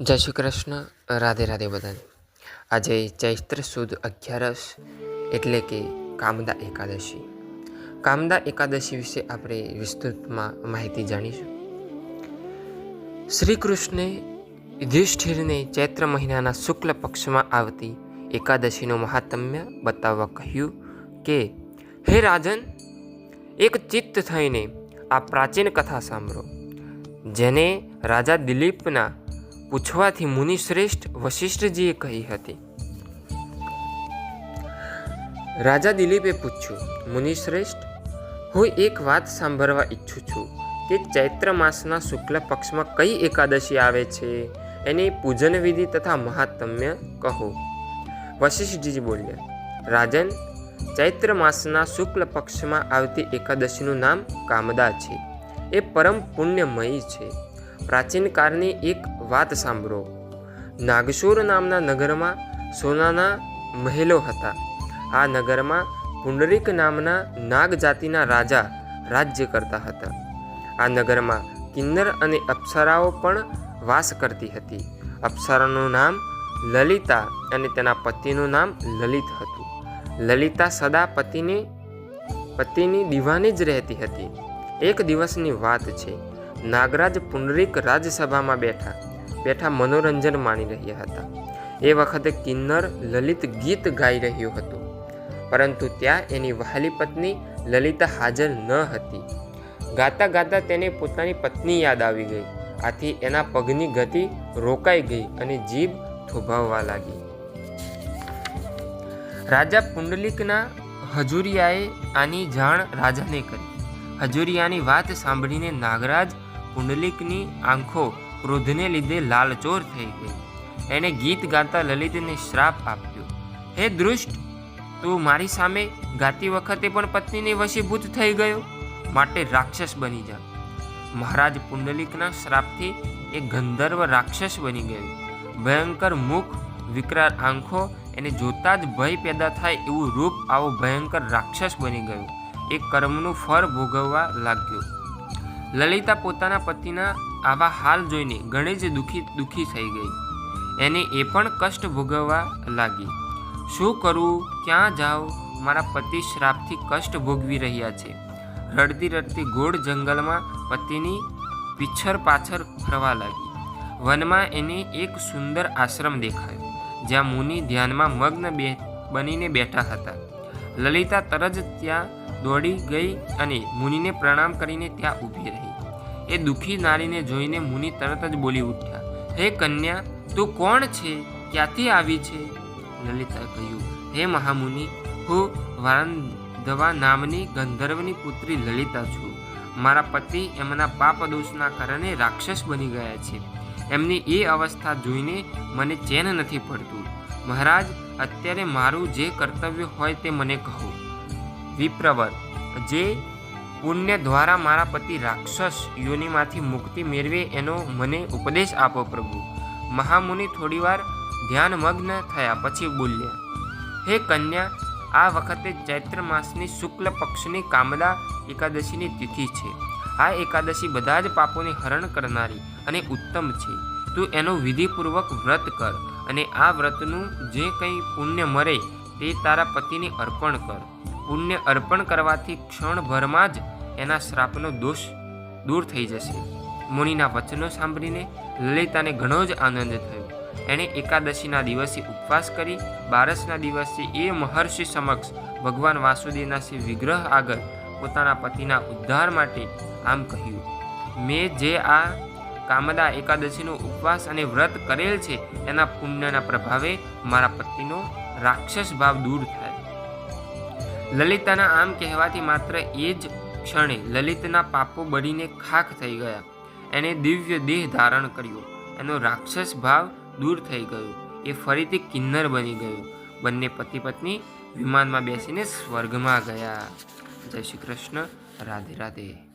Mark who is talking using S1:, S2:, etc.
S1: જય શ્રી કૃષ્ણ, રાધે રાધે બધાને. આજે ચૈત્ર સુદ અગિયારસ એટલે કે કામદા એકાદશી. કામદા એકાદશી વિશે આપણે વિસ્તૃતમાં માહિતી જાણીશું. શ્રી કૃષ્ણે યુધિષ્ઠિરને ચૈત્ર મહિનાના શુક્લ પક્ષમાં આવતી એકાદશીનું મહાત્મ્ય બતાવવા કહ્યું કે, હે રાજન, એક ચિત્ત થઈને આ પ્રાચીન કથા સાંભળો, જેને રાજા દિલીપના પૂછવાથી મુનિશ્રેષ્ઠ વશિષ્ઠજીએ કહી હતી. રાજા દિલીપે પૂછ્યું મુનિશ્રેષ્ઠ હું એક વાત સાંભળવા ઈચ્છું છું કે ચૈત્ર માસના શુક્લ પક્ષમાં કઈ એકાદશી આવે છે? એની પૂજન વિધિ તથા મહાત્મ્ય કહો. વશિષ્ઠજી બોલ્યા, રાજન, ચૈત્ર માસના શુક્લ પક્ષમાં આવતી એકાદશીનું નામ કામદા છે. એ પરમ પુણ્યમયી છે. પ્રાચીન કાળની એક વાત સાંભળો. નાગસુર નામના નગરમાં સોનાના મહેલો હતા. આ નગરમાં પુંડરીક નામના નાગ જાતિના રાજા રાજ્ય કરતા હતા. આ નગરમાં કિન્નર અને અપ્સરાઓ પણ વાસ કરતી હતી. અપ્સરાનું નામ લલિતા અને તેના પતિનું નામ લલિત હતું. લલિતા સદા પતિને, પતિની દીવાની જ રહેતી હતી. એક દિવસની વાત છે. નાગરાજ પુંડરીક રાજસભામાં બેઠા. બેઠા મનોરંજન માણી રહ્યા હતા. એ વખતે કિન્નર લલિત ગીત ગાઈ રહ્યું હતું. પરંતુ ત્યાં એની વહાલી પત્ની લલિતા હાજર ન હતી. ગાતા ગાતા તેને પોતાની પત્ની યાદ આવી ગઈ. આથી એના પગની ગતિ રોકાઈ ગઈ અને જીભ થોભાવવા લાગી. રાજા પુંડલિકના હજુરિયાએ આની જાણ રાજાને કરી. હજુરિયાની વાત સાંભળીને નાગરાજ પુંડલિકની આંખો ક્રોધને લીધે લાલચોર થઈ ગઈ. એણે ગીત ગાતા લલિતને શ્રાપ આપ્યો. હે દૃષ્ટ, તું મારી સામે ગાતી વખતે પણ પત્નીને વશીભૂત થઈ ગયો? માટે રાક્ષસ બની જા. મહારાજ પુંડલિકના શ્રાપથી એ ગંધર્વ રાક્ષસ બની ગયો. ભયંકર મુખ, વિકરાળ આંખો, એને જોતા જ ભય પેદા થાય એવું રૂપ આવો ભયંકર રાક્ષસ બની ગયો. એ કર્મનું ફળ ભોગવવા લાગ્યો. લલિતા પોતાના પતિના આવા હાલ જોઈને ઘણી જ દુઃખી દુઃખી થઈ ગઈ. એને એ પણ કષ્ટ ભોગવવા લાગી. શું કરવું ક્યાં જાઉં? મારા પતિ શ્રાપથી કષ્ટ ભોગવી રહ્યા છે. રડતી રડતી ગોળ જંગલમાં પતિની પીછર પાછળ ફરવા લાગી. વનમાં એને એક સુંદર આશ્રમ દેખાયો, જ્યાં મુનિ ધ્યાનમાં મગ્ન બે, બનીને બેઠા હતા. લલિતા તરત જ ત્યાં દોડી ગઈ અને મુનિને પ્રણામ કરીને ત્યાં ઊભી રહી. એ દુઃખી નારીને જોઈને મુનિ તરત જ બોલી ઉઠ્યા, હે કન્યા, તું કોણ છે? ક્યાંથી આવી છે? લલિતા કહ્યું, હે મહામુનિ, હું વારંધવા નામની ગંધર્વની પુત્રી લલિતા છું. મારા પતિ એમના પાપ દોષના કારણે રાક્ષસ બની ગયા છે. એમની એ અવસ્થા જોઈને મને ચેન નથી પડતું. મહારાજ, અત્યારે મારું જે કર્તવ્ય હોય તે મને કહો. વિપ્રવર, જે પુણ્ય દ્વારા મારા પતિ રાક્ષસ યોનિમાંથી મુક્તિ મેળવે એનો મને ઉપદેશ આપો પ્રભુ. મહામુનિ થોડીવાર ધ્યાનમગ્ન થયા પછી બોલ્યા, હે કન્યા, આ વખતે ચૈત્ર માસની શુક્લ પક્ષની કામદા એકાદશીની તિથિ છે. આ એકાદશી બધા જ પાપોને હરણ કરનારી અને ઉત્તમ છે. તું એનો વિધિપૂર્વક વ્રત કર અને આ વ્રતનું જે કંઈ પુણ્ય મરે તે તારા પતિને અર્પણ કર. પુણ્ય અર્પણ કરવાથી ક્ષણભરમાં જ એના શ્રાપનો દોષ દૂર થઈ જશે. મુનિના વચનો સાંભળીને લલિતાને ઘણો જ આનંદ થયો. એણે એકાદશીના દિવસે ઉપવાસ કરી, બારસના દિવસે એ મહર્ષિ સમક્ષ ભગવાન વાસુદેવના શ્રી વિગ્રહ આગળ પોતાના પતિના ઉદ્ધાર માટે આમ કહ્યું, મેં જે આ કામદા એકાદશીનો ઉપવાસ અને વ્રત કરેલ છે, એના પુણ્યના પ્રભાવે મારા પતિનો રાક્ષસ ભાવ દૂર થાય લલિતાના આમ કહેવાથી માત્ર એ જ ક્ષણે લલિતના પાપો બળીને ખાખ થઈ ગયા. એને દિવ્ય દેહ ધારણ કર્યો. એનો રાક્ષસ ભાવ દૂર થઈ ગયો. એ ફરીથી કિન્નર બની ગયો. બંને પતિ પત્ની વિમાનમાં બેસીને સ્વર્ગમાં ગયા. જય શ્રી કૃષ્ણ. રાધે રાધે.